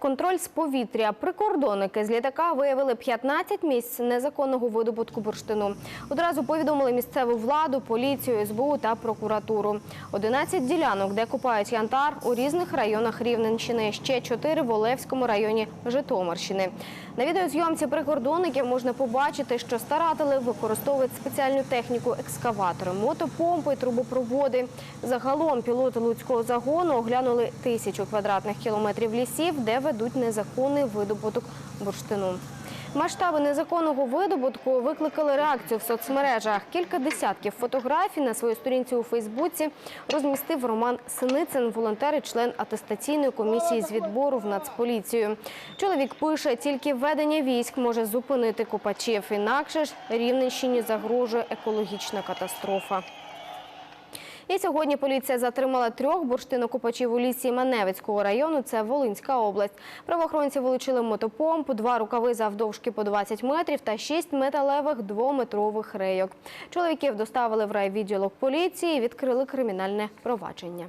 Контроль з повітря. Прикордонники з літака виявили 15 місць незаконного видобутку бурштину. Одразу повідомили місцеву владу, поліцію, СБУ та прокуратуру. 11 ділянок, де купають янтар у різних районах Рівненщини. Ще 4 в Олевському районі Житомирщини. На відеозйомці прикордонників можна побачити, що старатели використовують спеціальну техніку екскаватори, мотопомпи, трубопроводи. Загалом пілоти луцького загону оглянули тисячу квадратних кілометрів лісів, де ведуть незаконний видобуток бурштину. Масштаби незаконного видобутку викликали реакцію в соцмережах. Кілька десятків фотографій на своїй сторінці у Фейсбуці розмістив Роман Синицин, волонтер і член атестаційної комісії з відбору в Нацполіцію. Чоловік пише, тільки введення військ може зупинити копачів. Інакше ж Рівненщині загрожує екологічна катастрофа. І сьогодні поліція затримала трьох бурштинокопачів у лісі Маневицького району. Це Волинська область. Правоохоронці вилучили мотопомпу, два рукави завдовжки по 20 метрів та шість металевих двометрових рейок. Чоловіків доставили в райвідділок поліції і відкрили кримінальне провадження.